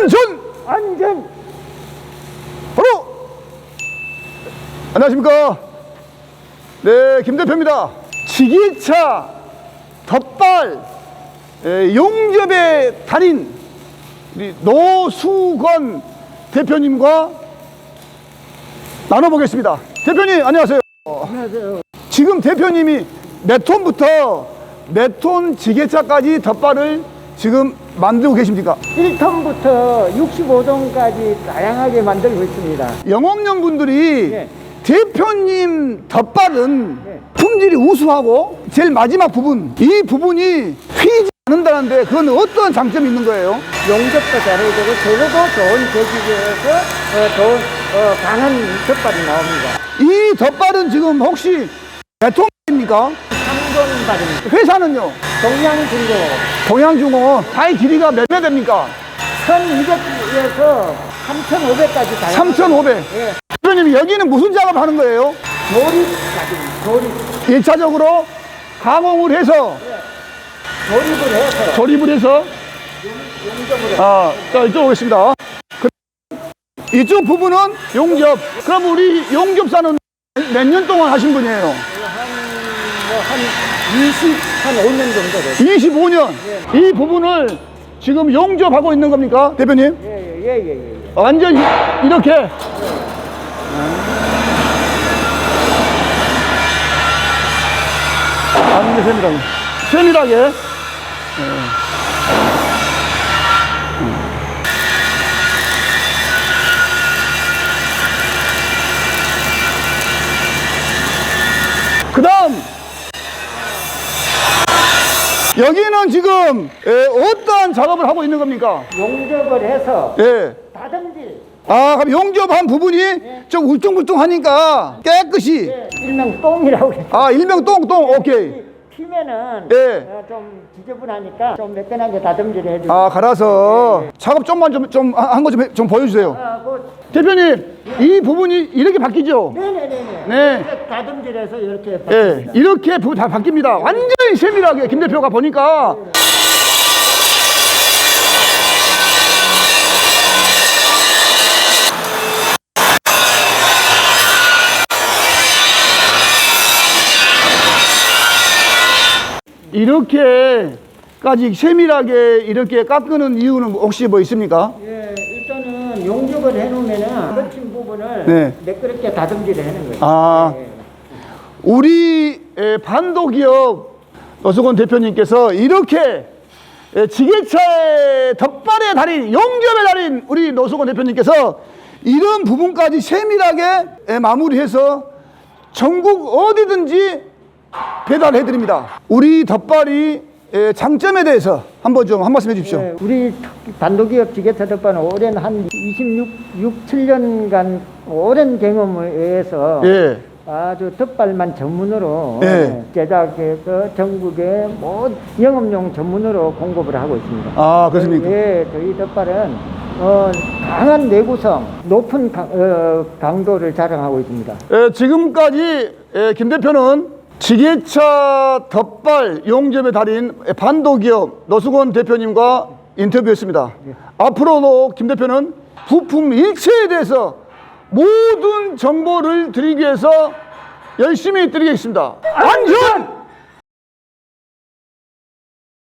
안전 안전. 바로! 안녕하십니까? 네 김 대표입니다. 지게차 덧발 에, 용접의 달인 우리 노수건 대표님과 나눠보겠습니다. 대표님 안녕하세요. 안녕하세요. 지금 대표님이 몇 톤부터 몇 톤 지게차까지 덧발을 지금 만들고 계십니까 1톤부터 65톤까지 다양하게 만들고 있습니다 영업용 분들이 예. 대표님 덧발은 예. 품질이 우수하고 제일 마지막 부분 이 부분이 휘지 않는다는데 그건 어떤 장점이 있는 거예요? 용접도 잘해야 되고 재료도 좋은 재질에서 어, 좋은 어, 강한 덮발이 나옵니다 이 덧발은 지금 혹시 몇 톤입니까? 3톤발입니다 회사는요? 동양중고 동양중공업 타이 길이가 몇매 됩니까? 1200에서 3500까지 다양 3,500 예. 대표님 여기는 무슨 작업하는 거예요? 조립까지 조립 1차적으로 가공을 해서 조립을 해서 조립을 해서 용접을 아, 자 이쪽 오겠습니다. 그, 이쪽 부분은 용접. 그럼 우리 용접사는 몇 년 동안 하신 분이에요? 한뭐한 20, 한 5년 정도 됐어요 25년. 이 부분을 지금 용접하고 있는 겁니까, 대표님? 예 예 예 예 예, 예, 예. 완전 히 이렇게. 아주 세밀하게. 세밀하게. 예. 그 다음 여기는 지금 예, 어떠한 작업을 하고 있는 겁니까? 용접을 해서 예. 다듬질 아, 그럼 용접한 부분이 좀 울퉁불퉁하니까 깨끗이. 예, 일명 똥이라고 해요. 아, 일명 똥똥, 오케이. 피면은 예. 어, 좀 지저분하니까 좀 매끈하게 다듬질 해주고 아, 갈아서 작업 좀만 좀, 좀, 한 거 좀 좀 보여주세요. 아, 그, 대표님, 이 부분이 이렇게 바뀌죠? 네네네네 네. 이렇게 다듬질해서 이렇게 예. 이렇게 부- 다 바뀝니다. 완전히 세밀하게 김 대표가 보니까. 이렇게까지 세밀하게 이렇게 깎는 이유는 혹시 뭐 있습니까? 예, 용접을 해놓으면은 거친 부분을 네. 매끄럽게 다듬질을 하는 거예요. 아. 예. 우리 에, 반도기업 노수건 대표님께서 이렇게 에, 지게차의 덧발의 달인, 용접의 달인 우리 노수건 대표님께서 이런 부분까지 세밀하게 에, 마무리해서 전국 어디든지 배달해 드립니다. 우리 덧발이 에, 장점에 대해서 한번 좀 한 말씀 해 주십시오. 예, 우리 단독기업 지게차 덮발은 오랜 한 26, 6, 7년간 오랜 경험에 의해서 예. 아주 덮발만 전문으로 예. 제작해서 전국에 뭐 영업용 전문으로 공급을 하고 있습니다. 아, 그렇습니까? 예, 저희 덮발은 어, 강한 내구성, 높은 강, 어, 강도를 자랑하고 있습니다. 에, 지금까지 에, 김 대표는 지게차 덧발 용접의 달인 반도기업 노수건 대표님과 인터뷰했습니다. 앞으로도 김 대표는 부품 일체에 대해서 모든 정보를 드리기 위해서 열심히 드리겠습니다. 안전!